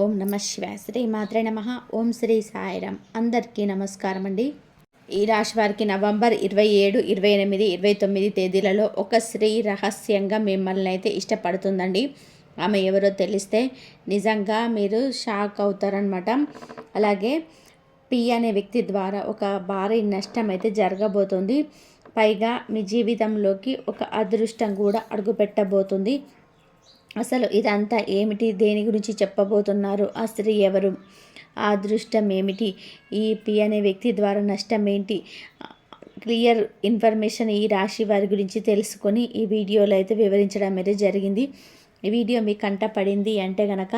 ఓం నమ శివాయ. శ్రీ మాత్రే నమ. ఓం శ్రీ సాయిరామ్. అందరికీ నమస్కారం అండి ఈ రాశి వారికి నవంబర్ ఇరవై ఏడు ఇరవై ఎనిమిది ఇరవై తొమ్మిది తేదీలలో ఒక స్త్రీ రహస్యంగా మిమ్మల్ని అయితే ఇష్టపడుతుందండి. ఆమె ఎవరో తెలిస్తే నిజంగా మీరు షాక్ అవుతారనమాట అలాగే పి అనే వ్యక్తి ద్వారా ఒక భారీ నష్టం అయితే జరగబోతుంది. పైగా మీ జీవితంలోకి ఒక అదృష్టం కూడా అడుగుపెట్టబోతుంది. అసలు ఇదంతా ఏమిటి? దేని గురించి చెప్పబోతున్నారు? ఆ స్త్రీ ఎవరు? ఆ అదృష్టం ఏమిటి? ఈ పి అనే వ్యక్తి ద్వారా నష్టం ఏంటి? క్లియర్ ఇన్ఫర్మేషన్ ఈ రాశి వారి గురించి తెలుసుకొని ఈ వీడియోలో అయితే వివరించడం అయితే జరిగింది. ఈ వీడియో మీ కంట పడింది అంటే గనక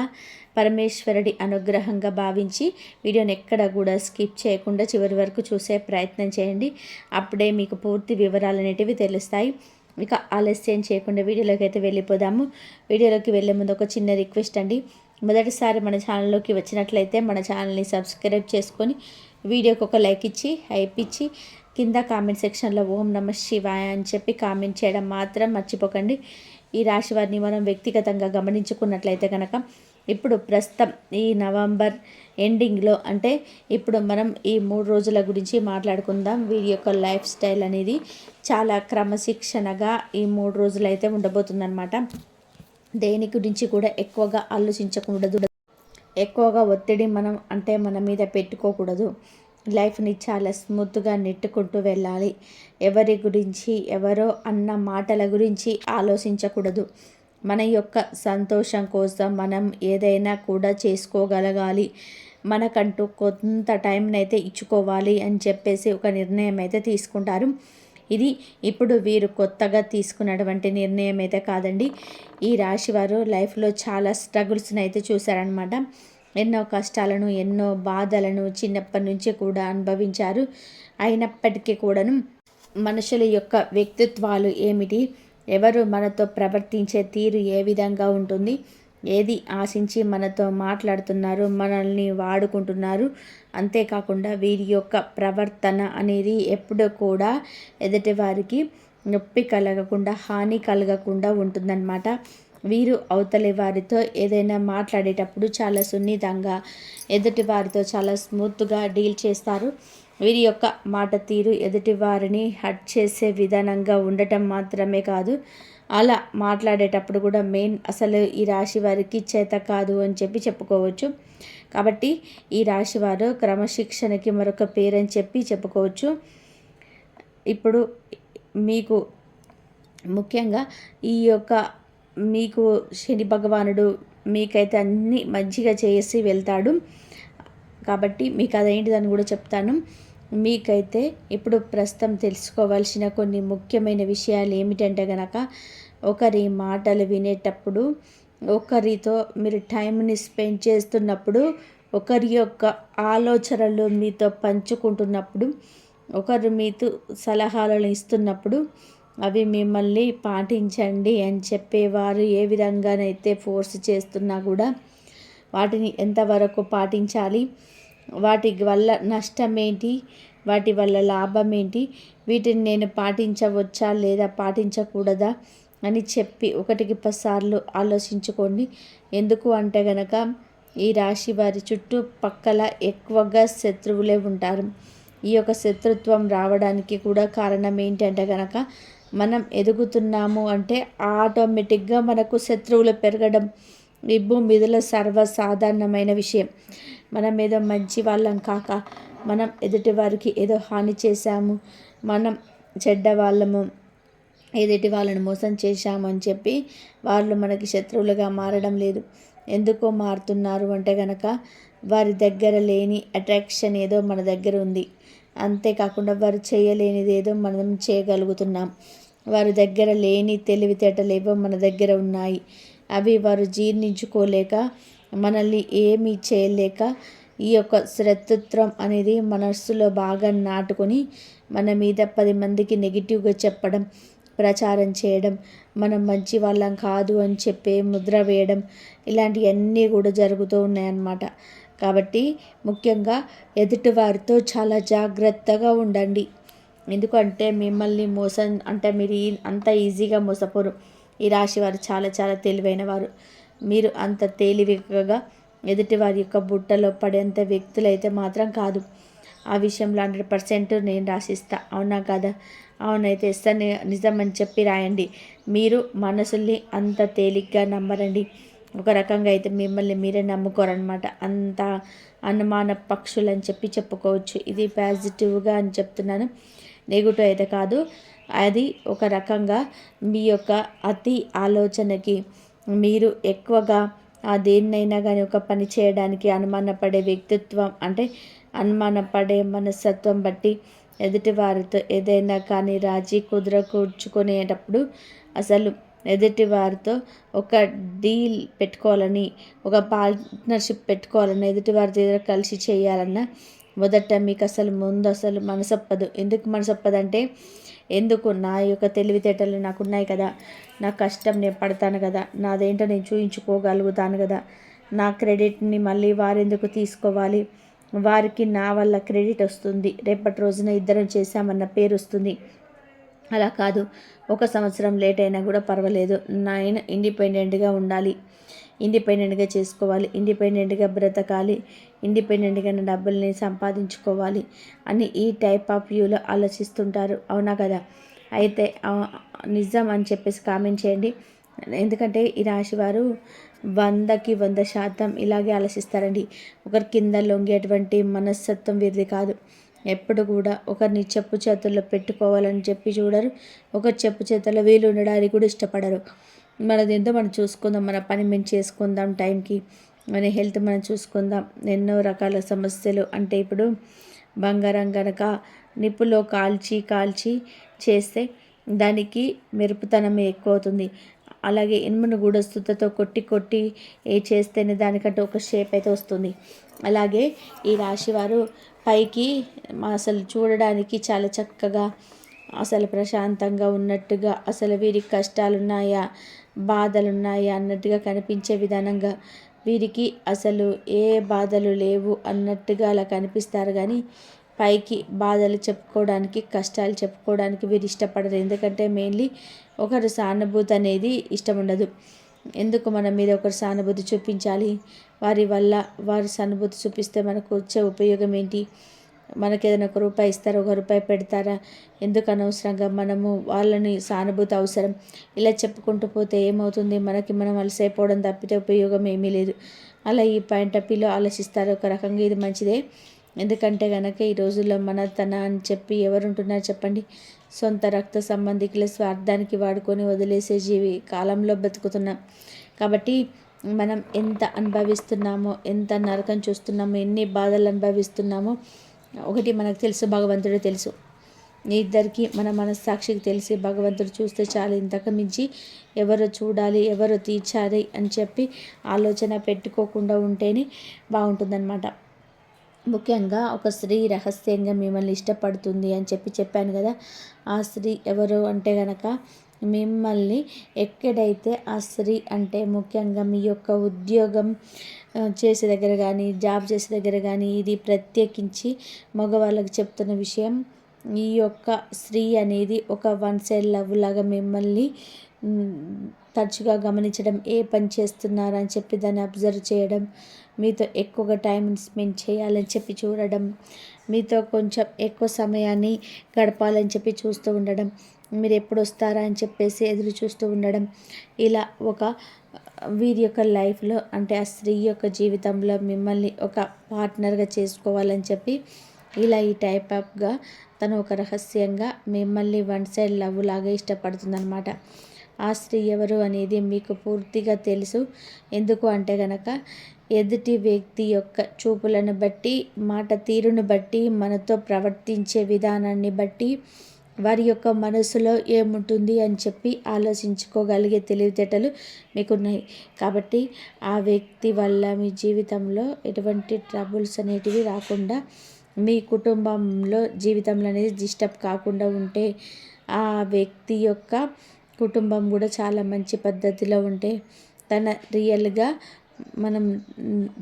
పరమేశ్వరుడి అనుగ్రహంగా భావించి వీడియోని ఎక్కడ కూడా స్కిప్ చేయకుండా చివరి వరకు చూసే ప్రయత్నం చేయండి. అప్పుడే మీకు పూర్తి వివరాలు అనేటివి తెలుస్తాయి. ఇక ఆలస్యం చేయకుండా వీడియోలోకి అయితే వెళ్ళిపోదాము. వీడియోలోకి వెళ్ళే ముందు ఒక చిన్న రిక్వెస్ట్ అండి. మొదటిసారి మన ఛానల్లోకి వచ్చినట్లయితే మన ఛానల్ని సబ్స్క్రైబ్ చేసుకొని వీడియోకి ఒక లైక్ ఇచ్చి హైప్ ఇచ్చి కింద కామెంట్ సెక్షన్లో ఓం నమ శివాయ అని చెప్పి కామెంట్ చేయడం మాత్రం మర్చిపోకండి. ఈ రాశి వారిని మనం వ్యక్తిగతంగా గమనించుకున్నట్లయితే కనుక ఇప్పుడు ప్రస్తుతం ఈ నవంబర్ ఎండింగ్లో అంటే ఇప్పుడు మనం ఈ మూడు రోజుల గురించి మాట్లాడుకుందాం. వీరి యొక్క లైఫ్ స్టైల్ అనేది చాలా క్రమశిక్షణగా ఈ మూడు రోజులు అయితే ఉండబోతుందన్నమాట. దేని గురించి కూడా ఎక్కువగా ఆలోచించకూడదు. ఎక్కువగా ఒత్తిడి మనం అంటే మన మీద పెట్టుకోకూడదు. లైఫ్ని చాలా స్మూత్గా నెట్టుకుంటూ వెళ్ళాలి. ఎవరి గురించి ఎవరో అన్న మాటల గురించి ఆలోచించకూడదు. మన యొక్క సంతోషం కోసం మనం ఏదైనా కూడా చేసుకోగలగాలి. మనకంటూ కొంత టైంనైతే ఇచ్చుకోవాలి అని చెప్పేసి ఒక నిర్ణయం అయితే తీసుకుంటారు. ఇది ఇప్పుడు వీరు కొత్తగా తీసుకున్నటువంటి నిర్ణయం అయితే కాదండి. ఈ రాశి వారు లైఫ్లో చాలా స్ట్రగుల్స్ని అయితే చూశారనమాట ఎన్నో కష్టాలను ఎన్నో బాధలను చిన్నప్పటి నుంచి కూడా అనుభవించారు. అయినప్పటికీ కూడాను మనుషుల యొక్క వ్యక్తిత్వాలు ఏమిటి? ఎవరు మనతో ప్రవర్తించే తీరు ఏ విధంగా ఉంటుంది? ఏది ఆశించి మనతో మాట్లాడుతున్నారు? మనల్ని వాడుకుంటున్నారు? అంతేకాకుండా వీరి యొక్క ప్రవర్తన అనేది ఎప్పుడు కూడా ఎదుటి వారికి నొప్పి కలగకుండా హాని కలగకుండా ఉంటుందన్నమాట. వీరు అవతలి వారితో ఏదైనా మాట్లాడేటప్పుడు చాలా సున్నితంగా ఎదుటి వారితో చాలా స్మూత్గా డీల్ చేస్తారు. వీరి యొక్క మాట తీరు ఎదుటి వారిని హట్ చేసే విధానంగా ఉండటం మాత్రమే కాదు అలా మాట్లాడేటప్పుడు కూడా మెయిన్ అసలు ఈ రాశి వారికి చేత కాదు అని చెప్పి చెప్పుకోవచ్చు. కాబట్టి ఈ రాశి వారు క్రమశిక్షణకి మరొక పేరని చెప్పి చెప్పుకోవచ్చు. ఇప్పుడు మీకు ముఖ్యంగా ఈ యొక్క మీకు శని భగవానుడు మీకైతే అన్ని మంచిగా చేసి వెళ్తాడు. కాబట్టి మీకు అదేంటిదని కూడా చెప్తాను. మీకైతే ఇప్పుడు ప్రస్తుతం తెలుసుకోవాల్సిన కొన్ని ముఖ్యమైన విషయాలు ఏమిటంటే గనక ఒకరి మాటలు వినేటప్పుడు ఒకరితో మీరు టైంని స్పెండ్ చేస్తున్నప్పుడు ఒకరి యొక్క ఆలోచనలు మీతో పంచుకుంటున్నప్పుడు ఒకరు మీతో సలహాలను ఇస్తున్నప్పుడు అవి మిమ్మల్ని పాటించండి అని చెప్పేవారు ఏ విధంగానైతే ఫోర్స్ చేస్తున్నా కూడా వాటిని ఎంతవరకు పాటించాలి? వాటి వల్ల నష్టం ఏంటి వాటి వల్ల లాభం ఏంటి వీటిని నేను పాటించవచ్చా లేదా పాటించకూడదా అని చెప్పి ఒకటికి పసార్లు ఆలోచించుకోండి. ఎందుకు అంటే గనక ఈ రాశి వారి చుట్టూ పక్కల ఎక్కువగా శత్రువులే ఉంటారు. ఈ యొక్క శత్రుత్వం రావడానికి కూడా కారణం ఏంటంటే కనుక మనం ఎదుగుతున్నాము అంటే ఆటోమేటిక్గా మనకు శత్రువులు పెరగడం. ఈ భూమి సర్వసాధారణమైన విషయం. మనం ఏదో మంచి వాళ్ళం కాక మనం ఎదుటి వారికి ఏదో హాని చేశాము మనం చెడ్డ వాళ్ళము ఎదుటి వాళ్ళని మోసం చేశామని చెప్పి వాళ్ళు మనకి శత్రువులుగా మారడం లేదు. ఎందుకో మారుతున్నారు అంటే కనుక వారి దగ్గర లేని అట్రాక్షన్ ఏదో మన దగ్గర ఉంది. అంతేకాకుండా వారు చేయలేనిది ఏదో మనం చేయగలుగుతున్నాం. వారి దగ్గర లేని తెలివితేటలు ఏవో మన దగ్గర ఉన్నాయి. అవి వారు జీర్ణించుకోలేక మనల్ని ఏమీ చేయలేక ఈ యొక్క శ్రతృత్వం అనేది మనస్సులో బాగా నాటుకొని మన మీద పది మందికి నెగిటివ్గా చెప్పడం ప్రచారం చేయడం మనం మంచి వాళ్ళం కాదు అని చెప్పే ముద్ర వేయడం ఇలాంటివన్నీ కూడా జరుగుతూ ఉన్నాయన్నమాట. కాబట్టి ముఖ్యంగా ఎదుటివారితో చాలా జాగ్రత్తగా ఉండండి. ఎందుకంటే మిమ్మల్ని మోసం అంటే మీరు అంత ఈజీగా మోసపోరు. ఈ రాశి వారు చాలా చాలా తెలివైన వారు. మీరు అంత తేలివిగా ఎదుటి వారి యొక్క బుట్టలో పడేంత వ్యక్తులు అయితే మాత్రం కాదు. ఆ విషయంలో హండ్రెడ్ పర్సెంట్ నేను రాసిస్తా. అవునా కదా? అవునైతే ఇస్తాను నిజం అని చెప్పి రాయండి. మీరు మనసుల్ని అంత తేలిగ్గా నమ్మరండి. ఒక రకంగా అయితే మిమ్మల్ని మీరే నమ్ముకోరనమాట అంత అనుమాన పక్షులు అని చెప్పి చెప్పుకోవచ్చు. ఇది పాజిటివ్గా అని చెప్తున్నాను. నెగిటివ్ అయితే కాదు. అది ఒక రకంగా మీ యొక్క అతి ఆలోచనకి మీరు ఎక్కువగా ఆ దేన్నైనా కానీ ఒక పని చేయడానికి అనుమానపడే వ్యక్తిత్వం అంటే అనుమానపడే మనస్తత్వం బట్టి ఎదుటి వారితో ఏదైనా కానీ రాజీ కుదుర కూర్చుకునేటప్పుడు అసలు ఎదుటి వారితో ఒక డీల్ పెట్టుకోవాలని ఒక పార్ట్నర్షిప్ పెట్టుకోవాలని ఎదుటివారి దగ్గర కలిసి చేయాలన్న మొదట మీకు అసలు ముందు అసలు మనసొప్పదు. ఎందుకు మనసొప్పదు అంటే ఎందుకు? నా యొక్క తెలివితేటలు నాకు ఉన్నాయి కదా. నా కష్టం నేను పడతాను కదా. నాదేంటో నేను చూయించుకోగలుగుతాను కదా. నా క్రెడిట్ని మళ్ళీ వారెందుకు తీసుకోవాలి? వారికి నా వల్ల క్రెడిట్ వస్తుంది. రేపటి రోజున ఇద్దరం చేశామన్న పేరు వస్తుంది. అలా కాదు. ఒక సంవత్సరం లేట్ అయినా కూడా పర్వాలేదు. నేను ఇండిపెండెంట్గా ఉండాలి. ఇండిపెండెంట్గా చేసుకోవాలి ఇండిపెండెంట్గా బ్రతకాలి ఇండిపెండెంట్గా డబ్బుల్ని సంపాదించుకోవాలి అని ఈ టైప్ ఆఫ్ వ్యూలో ఆలోచిస్తుంటారు. అవునా కదా? అయితే నిజం అని చెప్పేసి కామెంట్ చేయండి. ఎందుకంటే ఈ రాశి వారు వందకి వంద శాతం ఇలాగే ఆలోచిస్తారండి. ఒకరి కింద లొంగేటువంటి మనస్తత్వం వీరిది కాదు. ఎప్పుడు కూడా ఒకరిని చెప్పు చేతుల్లో పెట్టుకోవాలని చెప్పి చూడరు. ఒకరి చెప్పు చేతుల్లో వీలు ఉండడానికి కూడా ఇష్టపడరు. మనది ఎంతో మనం చూసుకుందాం మన పని మేము చేసుకుందాం టైంకి మన హెల్త్ మనం చూసుకుందాం ఎన్నో రకాల సమస్యలు. అంటే ఇప్పుడు బంగారం కనుక నిప్పులో కాల్చి కాల్చి చేస్తే దానికి మెరుపుతనం ఎక్కువ అవుతుంది అలాగే ఇనుమును గూడస్తుతో కొట్టి కొట్టి ఏ చేస్తేనే దానికంటే ఒక షేప్ అయితే వస్తుంది. అలాగే ఈ రాశివారు పైకి అసలు చూడడానికి చాలా చక్కగా అసలు ప్రశాంతంగా ఉన్నట్టుగా అసలు వీరికి కష్టాలు ఉన్నాయా బాధలు అన్నట్టుగా కనిపించే విధానంగా. వీరికి అసలు ఏ బాధలు లేవు అన్నట్టుగా అలా కనిపిస్తారు కానీ పైకి బాధలు చెప్పుకోవడానికి కష్టాలు చెప్పుకోవడానికి వీరు ఇష్టపడరు. ఎందుకంటే మెయిన్లీ ఒకరు సానుభూతి అనేది ఇష్టం ఉండదు ఎందుకు మన మీద ఒకరు సానుభూతి చూపించాలి? వారి వల్ల వారి సానుభూతి చూపిస్తే మనకు వచ్చే ఉపయోగం ఏంటి? మనకి ఏదైనా ఒక రూపాయి ఇస్తారా ఒక రూపాయి పెడతారా? ఎందుకు అనవసరంగా మనము వాళ్ళని సానుభూతి అవసరం? ఇలా చెప్పుకుంటూ పోతే ఏమవుతుంది? మనకి మనం అలసైపోవడం తప్పితే ఉపయోగం ఏమీ లేదు. అలా ఈ పాయింట్ ఆఫ్ వ్యూలో ఆలోచిస్తారు. ఒక రకంగా ఇది మంచిదే. ఎందుకంటే కనుక ఈ రోజుల్లో మన తన అని చెప్పి ఎవరుంటున్నారు చెప్పండి? సొంత రక్త సంబంధికుల స్వార్థానికి వాడుకొని వదిలేసే జీవి కాలంలో బతుకుతున్నాం. కాబట్టి మనం ఎంత అనుభవిస్తున్నామో ఎంత నరకం చూస్తున్నామో ఎన్ని బాధలు అనుభవిస్తున్నామో ఒకటి మనకు తెలుసు భగవంతుడు తెలుసు. ఇద్దరికి మన మనస్సాక్షికి తెలిసి భగవంతుడు చూస్తే చాలు ఇంతకు మించి ఎవరు చూడాలి ఎవరు తీర్చాలి అని చెప్పి ఆలోచన పెట్టుకోకుండా ఉంటేనే బాగుంటుందన్నమాట. ముఖ్యంగా ఒక స్త్రీ రహస్యంగా మిమ్మల్ని ఇష్టపడుతుంది అని చెప్పి చెప్పాను కదా. ఆ స్త్రీ ఎవరు అంటే గనక మిమ్మల్ని ఎక్కడైతే ఆ స్త్రీ అంటే ముఖ్యంగా మీ యొక్క ఉద్యోగం చేసే దగ్గర కానీ జాబ్ చేసే దగ్గర కానీ ఇది ప్రత్యేకించి మగవాళ్ళకి చెప్తున్న విషయం ఈ యొక్క స్త్రీ అనేది ఒక వన్ సైడ్ లవ్ లాగా మిమ్మల్ని తరచుగా గమనించడం ఏ పని చేస్తున్నారని చెప్పి దాన్ని అబ్జర్వ్ చేయడం మీతో ఎక్కువగా టైం స్పెండ్ చేయాలని చెప్పి చూడడం మీతో కొంచెం ఎక్కువ సమయాన్ని గడపాలని చెప్పి చూస్తూ ఉండడం మీరు ఎప్పుడు వస్తారా అని చెప్పేసి ఎదురు చూస్తూ ఉండడం. ఇలా ఒక వీరి యొక్క లైఫ్లో అంటే ఆ స్త్రీ యొక్క జీవితంలో మిమ్మల్ని ఒక పార్ట్నర్గా చేసుకోవాలని చెప్పి ఇలా ఈ టైప్ ఆఫ్గా తను ఒక రహస్యంగా మిమ్మల్ని వన్ సైడ్ లవ్ లాగా ఇష్టపడుతుందనమాట ఆ స్త్రీ ఎవరు అనేది మీకు పూర్తిగా తెలుసు. ఎందుకు అంటే గనక ఎదుటి వ్యక్తి యొక్క చూపులను బట్టి మాట తీరును బట్టి మనతో ప్రవర్తించే విధానాన్ని బట్టి వారి యొక్క మనసులో ఏముంటుంది అని చెప్పి ఆలోచించుకోగలిగే తెలివితేటలు మీకున్నాయి. కాబట్టి ఆ వ్యక్తి వల్ల మీ జీవితంలో ఎటువంటి ట్రబుల్స్ అనేటివి రాకుండా మీ కుటుంబంలో జీవితంలో అనేది డిస్టర్బ్ కాకుండా ఉంటే ఆ వ్యక్తి యొక్క కుటుంబం కూడా చాలా మంచి పద్ధతిలో ఉంటే తన రియల్గా మనం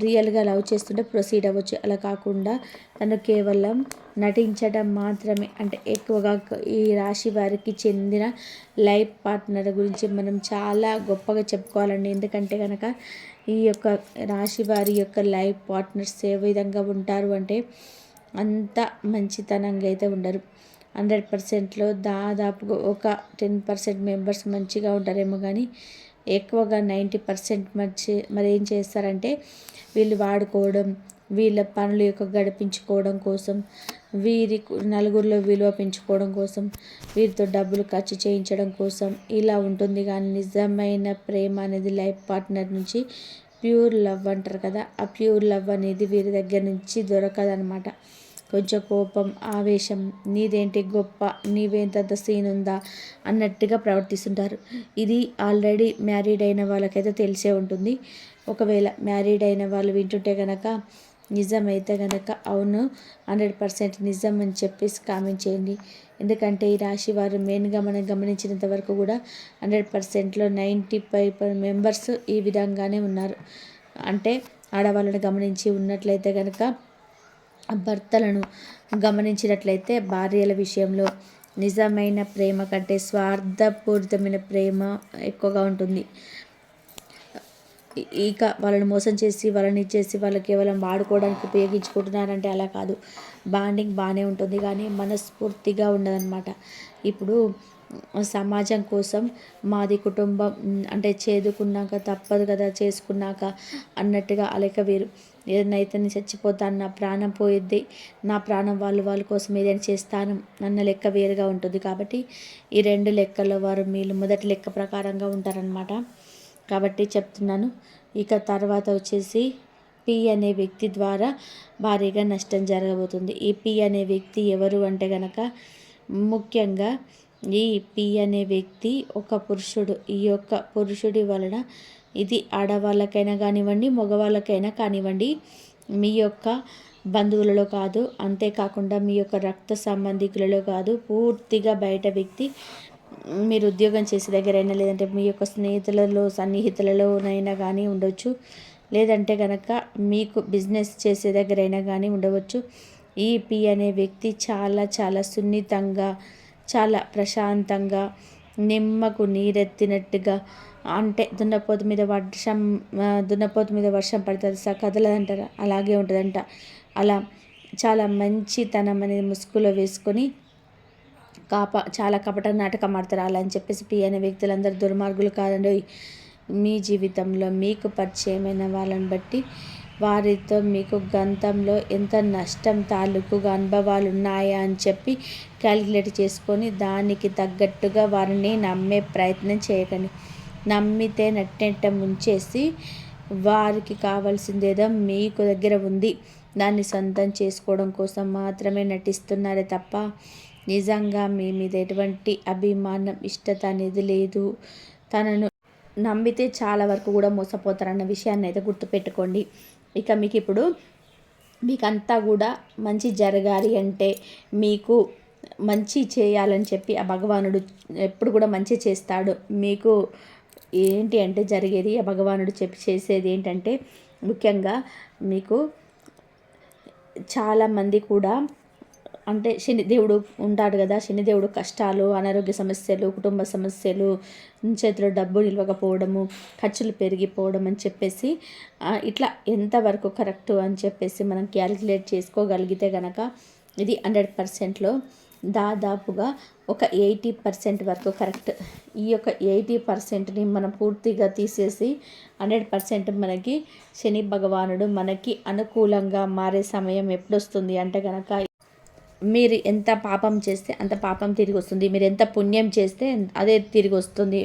రియల్గా లవ్ చేస్తుంటే ప్రొసీడ్ అవ్వచ్చు. అలా కాకుండా తను కేవలం నటించడం మాత్రమే. అంటే ఎక్కువగా ఈ రాశి వారికి చెందిన లైఫ్ పార్ట్నర్ గురించి మనం చాలా గొప్పగా చెప్పుకోవాలండి. ఎందుకంటే కనుక ఈ యొక్క రాశి వారి యొక్క లైఫ్ పార్ట్నర్స్ ఏ విధంగా ఉంటారు అంటే అంత మంచితనంగా అయితే ఉండరు. హండ్రెడ్ పర్సెంట్లో దాదాపుగా ఒక టెన్ పర్సెంట్ మెంబర్స్ మంచిగా ఉంటారేమో కానీ ఎక్కువగా నైంటీ పర్సెంట్ మంచి మరి ఏం చేస్తారంటే వీళ్ళు వాడుకోవడం వీళ్ళ పనులు యొక్క గడిపించుకోవడం కోసం వీరి నలుగురిలో విలువ పెంచుకోవడం కోసం వీరితో డబ్బులు ఖర్చు చేయించడం కోసం ఇలా ఉంటుంది. కానీ నిజమైన ప్రేమ అనేది లైఫ్ పార్ట్నర్ నుంచి ప్యూర్ లవ్ అంటారు కదా ఆ ప్యూర్ లవ్ అనేది వీరి దగ్గర నుంచి దొరకదనమాట కొంచెం కోపం ఆవేశం నీదేంటి గొప్ప నీవేంతంత సీన్ ఉందా అన్నట్టుగా ప్రవర్తిస్తుంటారు. ఇది ఆల్రెడీ మ్యారీడ్ అయిన వాళ్ళకైతే తెలిసే ఉంటుంది. ఒకవేళ మ్యారీడ్ అయిన వాళ్ళు వింటుంటే కనుక నిజమైతే కనుక అవును హండ్రెడ్ పర్సెంట్ నిజం అని చెప్పేసి కామెంట్ చేయండి. ఎందుకంటే ఈ రాశి వారు మెయిన్గా మనం గమనించినంత వరకు కూడా హండ్రెడ్ పర్సెంట్లో నైంటీ ఫైవ్ మెంబర్స్ ఈ విధంగానే ఉన్నారు. అంటే ఆడవాళ్ళని గమనించి ఉన్నట్లయితే కనుక భర్తలను గమనించినట్లయితే భార్యల విషయంలో నిజమైన ప్రేమ కంటే స్వార్థపూరితమైన ప్రేమ ఎక్కువగా ఉంటుంది. ఇక వాళ్ళని మోసం చేసి వాళ్ళని ఇచ్చేసి వాళ్ళు కేవలం వాడుకోవడానికి ఉపయోగించుకుంటున్నారంటే అలా కాదు. బాండింగ్ బాగానే ఉంటుంది కానీ మనస్ఫూర్తిగా ఉండదన్నమాట. ఇప్పుడు సమాజం కోసం మాది కుటుంబం అంటే చేదుకున్నాక తప్పదు కదా చేసుకున్నాక అన్నట్టుగా అలక వేరు. ఏదైనా అయితే నేను చచ్చిపోతాను నా ప్రాణం పోయిద్ది. నా ప్రాణం వాళ్ళు వాళ్ళ కోసం ఏదైనా చేస్తాను అన్న లెక్క వేరుగా ఉంటుంది. కాబట్టి ఈ రెండు లెక్కల్లో వారు మీరు మొదటి లెక్క ప్రకారంగా ఉంటారనమాట కాబట్టి చెప్తున్నాను. ఇక తర్వాత వచ్చేసి పి అనే వ్యక్తి ద్వారా భారీగా నష్టం జరగబోతుంది. ఈ పి అనే వ్యక్తి ఎవరు అంటే గనక ముఖ్యంగా ఈ పి అనే వ్యక్తి ఒక పురుషుడు. ఈ యొక్క పురుషుడి వలన ఇది ఆడవాళ్ళకైనా కానివ్వండి మగవాళ్ళకైనా కానివ్వండి మీ యొక్క బంధువులలో కాదు అంతేకాకుండా మీ యొక్క రక్త సంబంధికులలో కాదు పూర్తిగా బయట వ్యక్తి మీరు ఉద్యోగం చేసే దగ్గరైనా లేదంటే మీ యొక్క స్నేహితులలో సన్నిహితులలోనైనా కానీ ఉండవచ్చు లేదంటే కనుక మీకు బిజినెస్ చేసే దగ్గరైనా కానీ ఉండవచ్చు. ఈ పి అనే వ్యక్తి చాలా చాలా సున్నితంగా చాలా ప్రశాంతంగా నిమ్మకు నీరెత్తినట్టుగా అంటే దున్నపోతు మీద వర్షం దున్నపోతు మీద వర్షం పడుతుంది స కదలదంటారా? అలాగే ఉంటుందంట. అలా చాలా మంచితనం అనేది ముసుగులో వేసుకొని కాప చాలా కపట నాటకం ఆడతారు. అలా అని చెప్పేసి పి అనే వ్యక్తులందరూ దుర్మార్గులు కాదండి. మీ జీవితంలో మీకు పరిచయమైన వాళ్ళని బట్టి వారితో మీకు గంతంలో ఎంత నష్టం తాలూకుగా అనుభవాలు ఉన్నాయా అని చెప్పి క్యాలిక్యులేట్ చేసుకొని దానికి తగ్గట్టుగా వారిని నమ్మే ప్రయత్నం చేయకండి. నమ్మితే నట్టెంట ముంచేసి వారికి కావాల్సిందేదో మీకు దగ్గర ఉంది. దాన్ని సొంతం చేసుకోవడం కోసం మాత్రమే నటిస్తున్నారే తప్ప నిజంగా మీ మీద ఎటువంటి అభిమానం ఇష్టత అనేది లేదు. తనను నమ్మితే చాలా వరకు కూడా మోసపోతారన్న విషయాన్ని అయితే గుర్తుపెట్టుకోండి. ఇక మీకు ఇప్పుడు మీకంతా కూడా మంచి జరగాలి అంటే మీకు మంచి చేయాలని చెప్పి ఆ భగవానుడు ఎప్పుడు కూడా మంచి చేస్తాడు. మీకు ఏంటి అంటే జరిగేది? ఆ భగవానుడు చెప్పి చేసేది ఏంటంటే ముఖ్యంగా మీకు చాలామంది కూడా అంటే శని దేవుడు ఉంటాడు కదా శనిదేవుడు కష్టాలు అనారోగ్య సమస్యలు కుటుంబ సమస్యలు చేతిలో డబ్బు నిలవకపోవడము ఖర్చులు పెరిగిపోవడం అని చెప్పేసి ఇట్లా ఎంతవరకు కరెక్ట్ అని చెప్పేసి మనం క్యాలిక్యులేట్ చేసుకోగలిగితే కనుక ఇది హండ్రెడ్ పర్సెంట్లో దాదాపుగా ఒక ఎయిటీ పర్సెంట్ వరకు కరెక్ట్. ఈ యొక్క ఎయిటీ పర్సెంట్ని మనం పూర్తిగా తీసేసి హండ్రెడ్ పర్సెంట్ మనకి శని భగవానుడు మనకి అనుకూలంగా మారే సమయం ఎప్పుడు వస్తుంది అంటే కనుక మీరు ఎంత పాపం చేస్తే అంత పాపం తిరిగి వస్తుంది. మీరు ఎంత పుణ్యం చేస్తే అదే తిరిగి వస్తుంది.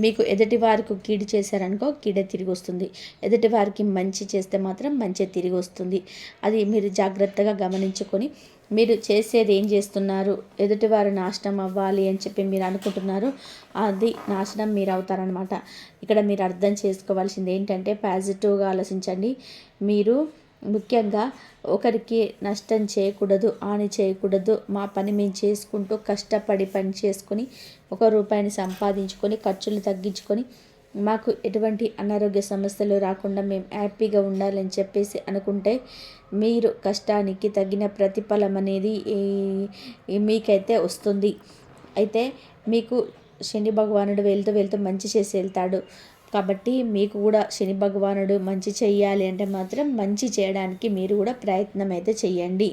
మీకు ఎదుటి వారికి కీడు చేశారనుకో కీడే తిరిగి వస్తుంది. ఎదుటి వారికి మంచి చేస్తే మాత్రం మంచి తిరిగి వస్తుంది. అది మీరు జాగ్రత్తగా గమనించుకొని మీరు చేసేది ఏం చేస్తున్నారు? ఎదుటివారు నాశనం అవ్వాలి అని చెప్పి మీరు అనుకుంటున్నారు. అది నాశనం మీరు అవుతారనమాట ఇక్కడ మీరు అర్థం చేసుకోవాల్సింది ఏంటంటే పాజిటివ్గా ఆలోచించండి. మీరు ముఖ్యంగా ఒకరికి నష్టం చేయకూడదు హాని చేయకూడదు. మా పని మేము చేసుకుంటూ కష్టపడి పని చేసుకొని ఒక రూపాయిని సంపాదించుకొని ఖర్చులు తగ్గించుకొని మాకు ఎటువంటి అనారోగ్య సమస్యలు రాకుండా మేము హ్యాపీగా ఉండాలని చెప్పేసి అనుకుంటే మీరు కష్టానికి తగిన ప్రతిఫలం అనేది మీకైతే వస్తుంది. అయితే మీకు శని భగవానుడు వెళ్తూ వెళ్తూ మంచి చేసి వెళ్తాడు. కాబట్టి మీకు కూడా శని భగవానుడు మంచి చెయ్యాలి అంటే మాత్రం మంచి చేయడానికి మీరు కూడా ప్రయత్నం అయితే చేయండి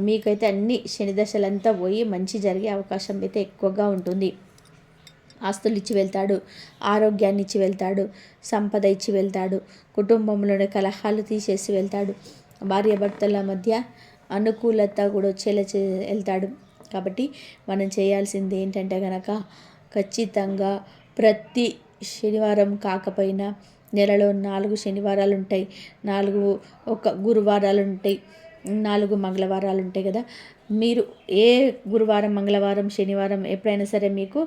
మీకైతే అన్ని శని దశలంతా పోయి మంచి జరిగే అవకాశం అయితే ఎక్కువగా ఉంటుంది. ఆస్తులు ఇచ్చి వెళ్తాడు ఆరోగ్యాన్ని ఇచ్చి వెళ్తాడు సంపద ఇచ్చి వెళ్తాడు కుటుంబంలోని కలహాలు తీసేసి వెళ్తాడు భార్యాభర్తల మధ్య అనుకూలత కూడా వచ్చేలా చే వెళ్తాడు. కాబట్టి మనం చేయాల్సింది ఏంటంటే కనుక ఖచ్చితంగా ప్రతి శనివారం కాకపోయినా నెలలో నాలుగు శనివారాలు ఉంటాయి నాలుగు ఒక గురువారాలు ఉంటాయి నాలుగు మంగళవారాలు ఉంటాయి కదా. మీరు ఏ గురువారం మంగళవారం శనివారం ఎప్పుడైనా సరే మీకు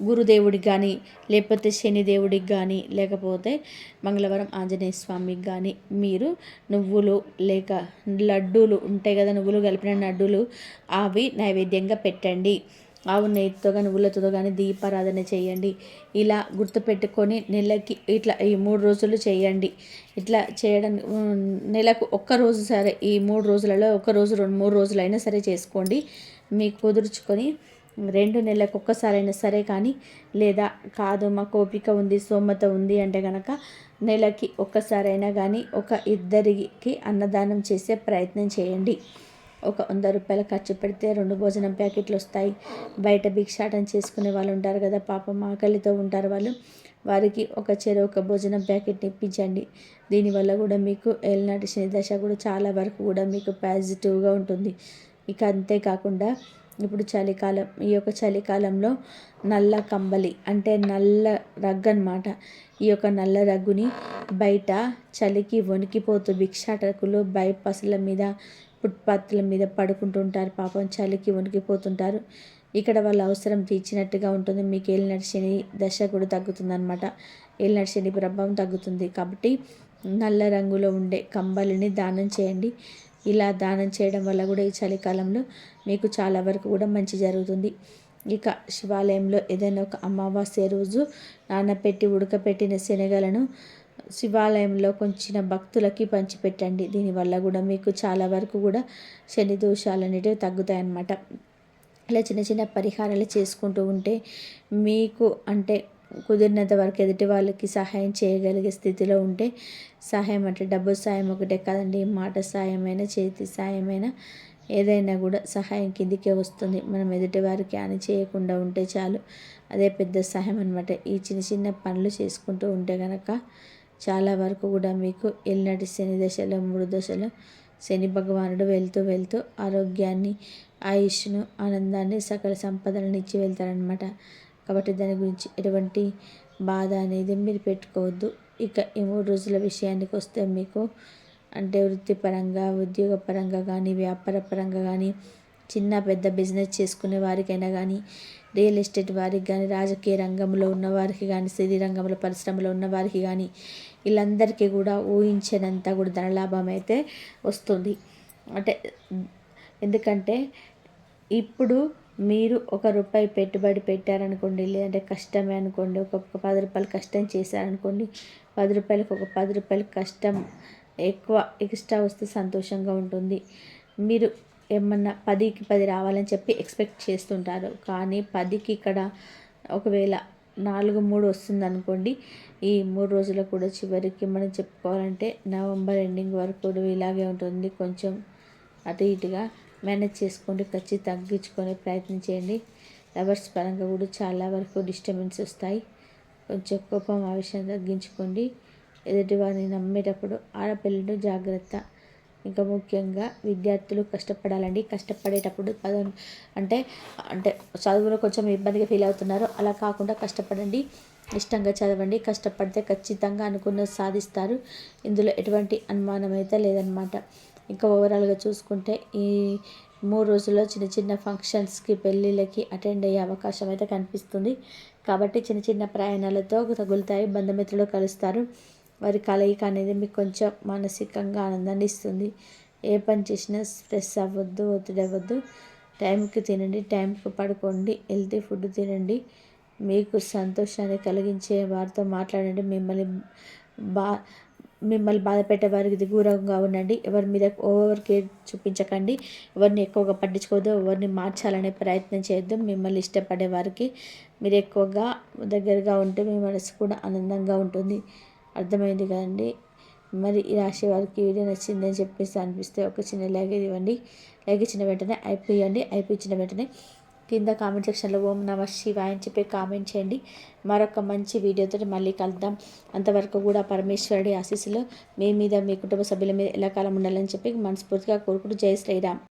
గురుదేవుడికి కానీ లేకపోతే శనిదేవుడికి కానీ లేకపోతే మంగళవారం ఆంజనేయ స్వామికి కానీ మీరు నువ్వులు లేక లడ్డూలు ఉంటాయి కదా నువ్వులు కలిపిన లడ్డూలు అవి నైవేద్యంగా పెట్టండి. ఆవు నెయ్యితో కానీ ఉల్లతో కానీ దీపారాధన చేయండి. ఇలా గుర్తుపెట్టుకొని నెలకి ఇట్లా ఈ మూడు రోజులు చేయండి. ఇట్లా చేయడం నెలకు ఒక్కరోజు సరే ఈ మూడు రోజులలో ఒక రోజు రెండు మూడు రోజులైనా సరే చేసుకోండి. మీకు కుదుర్చుకొని రెండు నెలలకు ఒక్కసారైనా సరే కానీ లేదా కాదు మా కోపిక ఉంది సోమత ఉంది అంటే కనుక నెలకి ఒక్కసారైనా కానీ ఒక ఇద్దరికి అన్నదానం చేసే ప్రయత్నం చేయండి. ఒక వంద రూపాయలు ఖర్చు పెడితే రెండు భోజనం ప్యాకెట్లు వస్తాయి. బయట భిక్షాటం చేసుకునే వాళ్ళు ఉంటారు కదా పాపం ఆకలితో ఉంటారు వాళ్ళు. వారికి ఒక చెరు ఒక భోజనం ప్యాకెట్ ఇప్పించండి. దీనివల్ల కూడా మీకు ఏలనాటి శని దశ కూడా చాలా వరకు కూడా మీకు పాజిటివ్గా ఉంటుంది. ఇక అంతేకాకుండా ఇప్పుడు చలికాలం ఈ యొక్క చలికాలంలో నల్ల కంబలి అంటే నల్ల రగ్గు అనమాట ఈ యొక్క నల్ల రగ్గుని బయట చలికి వణికిపోతూ భిక్షాటకులు బైపాసుల మీద ఫుట్పాత్ల మీద పడుకుంటుంటారు. పాపం చలికి వణికిపోతుంటారు. ఇక్కడ వాళ్ళ అవసరం తీర్చినట్టుగా ఉంటుంది. మీకు ఏలినటి శని దశ కూడా తగ్గుతుంది అనమాట ఏలినటి శని ప్రభావం తగ్గుతుంది కాబట్టి నల్ల రంగులో ఉండే కంబలిని దానం చేయండి. ఇలా దానం చేయడం వల్ల కూడా ఈ చలికాలంలో మీకు చాలా వరకు కూడా మంచి జరుగుతుంది. ఇక శివాలయంలో ఏదైనా ఒక అమావాస్య రోజు నానపెట్టి ఉడకపెట్టిన శనగలను శివాలయంలో కొంచెం భక్తులకి పంచిపెట్టండి. దీనివల్ల కూడా మీకు చాలా వరకు కూడా శని దోషాలు అనేటివి తగ్గుతాయి అన్నమాట ఇలా చిన్న చిన్న పరిహారాలు చేసుకుంటూ ఉంటే మీకు అంటే కుదిరినంత వరకు ఎదుటి వాళ్ళకి సహాయం చేయగలిగే స్థితిలో ఉంటే సహాయం అంటే డబ్బు సాయం ఒకటే కదండి. మాట సాయమైన చేతి సాయమైనా ఏదైనా కూడా సహాయం కిందికే వస్తుంది. మనం ఎదుటి వారికి హాని చేయకుండా ఉంటే చాలు. అదే పెద్ద సహాయం అనమాట ఈ చిన్న చిన్న పనులు చేసుకుంటూ ఉంటే కనుక చాలా వరకు కూడా మీకు ఎల్లటి శని దశలో మూడు దశలో శని భగవానుడు వెళ్తూ వెళ్తూ ఆరోగ్యాన్ని ఆయుష్ను ఆనందాన్ని సకల సంపదలను ఇచ్చి వెళ్తారనమాట కాబట్టి దాని గురించి ఎటువంటి బాధ అనేది మీరు పెట్టుకోవద్దు. ఇక ఈ మూడు రోజుల విషయానికి వస్తే మీకు అంటే వృత్తిపరంగా ఉద్యోగపరంగా కానీ వ్యాపార పరంగా కానీ చిన్న పెద్ద బిజినెస్ చేసుకునే వారికైనా కానీ రియల్ ఎస్టేట్ వారికి కానీ రాజకీయ రంగంలో ఉన్న వారికి కానీ సిరి రంగంలో పరిశ్రమలో ఉన్న వారికి కానీ వీళ్ళందరికీ కూడా ఊహించినంత కూడా ధనలాభం అయితే వస్తుంది. అంటే ఎందుకంటే ఇప్పుడు మీరు ఒక రూపాయి పెట్టుబడి పెట్టారనుకోండి లేదంటే కష్టమే అనుకోండి ఒక పది రూపాయలు కష్టం చేశారనుకోండి పది రూపాయలకు ఒక పది రూపాయలు కష్టం ఎక్కువ ఎక్స్ట్రా వస్తే సంతోషంగా ఉంటుంది. మీరు ఏమన్నా పదికి పది రావాలని చెప్పి ఎక్స్పెక్ట్ చేస్తుంటారు. కానీ పదికి ఇక్కడ ఒకవేళ నాలుగు మూడు వస్తుంది అనుకోండి ఈ మూడు రోజులు కూడా చివరికి మనం చెప్పుకోవాలంటే నవంబర్ ఎండింగ్ వరకు కూడా ఇలాగే ఉంటుంది. కొంచెం అటు ఇటుగా మేనేజ్ చేసుకోండి ఖర్చు తగ్గించుకొని ప్రయత్నం చేయండి. లవర్స్ పరంగా కూడా చాలా వరకు డిస్టర్బెన్స్ వస్తాయి. కొంచెం కోపం ఆ విషయం తగ్గించుకోండి. ఎదుటి వారిని నమ్మేటప్పుడు ఆడపిల్లలు జాగ్రత్త. ఇంకా ముఖ్యంగా విద్యార్థులు కష్టపడాలండి. కష్టపడేటప్పుడు పద అంటే అంటే చదువులో కొంచెం ఇబ్బందిగా ఫీల్ అవుతున్నారు. అలా కాకుండా కష్టపడండి. ఇష్టంగా చదవండి. కష్టపడితే ఖచ్చితంగా అనుకున్న సాధిస్తారు. ఇందులో ఎటువంటి అనుమానం అయితే లేదనమాట ఇంకా ఓవరాల్గా చూసుకుంటే ఈ మూడు రోజుల్లో చిన్న చిన్న ఫంక్షన్స్కి పెళ్ళిళ్ళకి అటెండ్ అయ్యే అవకాశం అయితే కనిపిస్తుంది. కాబట్టి చిన్న చిన్న ప్రయాణాలతో తగులుతాయి. బంధుమిత్రులు కలుస్తారు. వారి కలయిక అనేది మీకు కొంచెం మానసికంగా ఆనందాన్ని ఇస్తుంది. ఏ పని చేసినా స్ట్రెస్ అవ్వద్దు ఒత్తిడి అవ్వద్దు. టైంకి తినండి టైంకి పడుకోండి హెల్తీ ఫుడ్ తినండి. మీకు సంతోషాన్ని కలిగించే వారితో మాట్లాడండి. మిమ్మల్ని బా మిమ్మల్ని బాధ పెట్టే వారికి దూరంగా ఉండండి. ఎవరి మీద ఓవర్ కేర్ చూపించకండి. ఎవరిని ఎక్కువగా పట్టించుకోవద్దు ఎవరిని మార్చాలనే ప్రయత్నం చేయొద్దు. మిమ్మల్ని ఇష్టపడే వారికి మీరు ఎక్కువగా దగ్గరగా ఉంటే మీ మనసు కూడా ఆనందంగా ఉంటుంది. అర్థమైంది కదండి. మరి ఈ రాశి వారికి వీడియో నచ్చిందని చెప్పేసి అనిపిస్తే ఒక చిన్న లైక్ ఇవ్వండి. లైక్ ఇచ్చిన వెంటనే అయిపోయండి. అయిపోయించిన వెంటనే కింద కామెంట్ సెక్షన్లో ఓం నమ శివాయ అని చెప్పి కామెంట్ చేయండి. మరొక మంచి వీడియోతో మళ్ళీ కలుద్దాం. అంతవరకు కూడా పరమేశ్వరుడి ఆశీస్సులో మీ మీద మీ కుటుంబ సభ్యుల మీద ఎలా కాలం ఉండాలని చెప్పి మనస్ఫూర్తిగా కోరుకుంటూ జై శ్రీరామ్.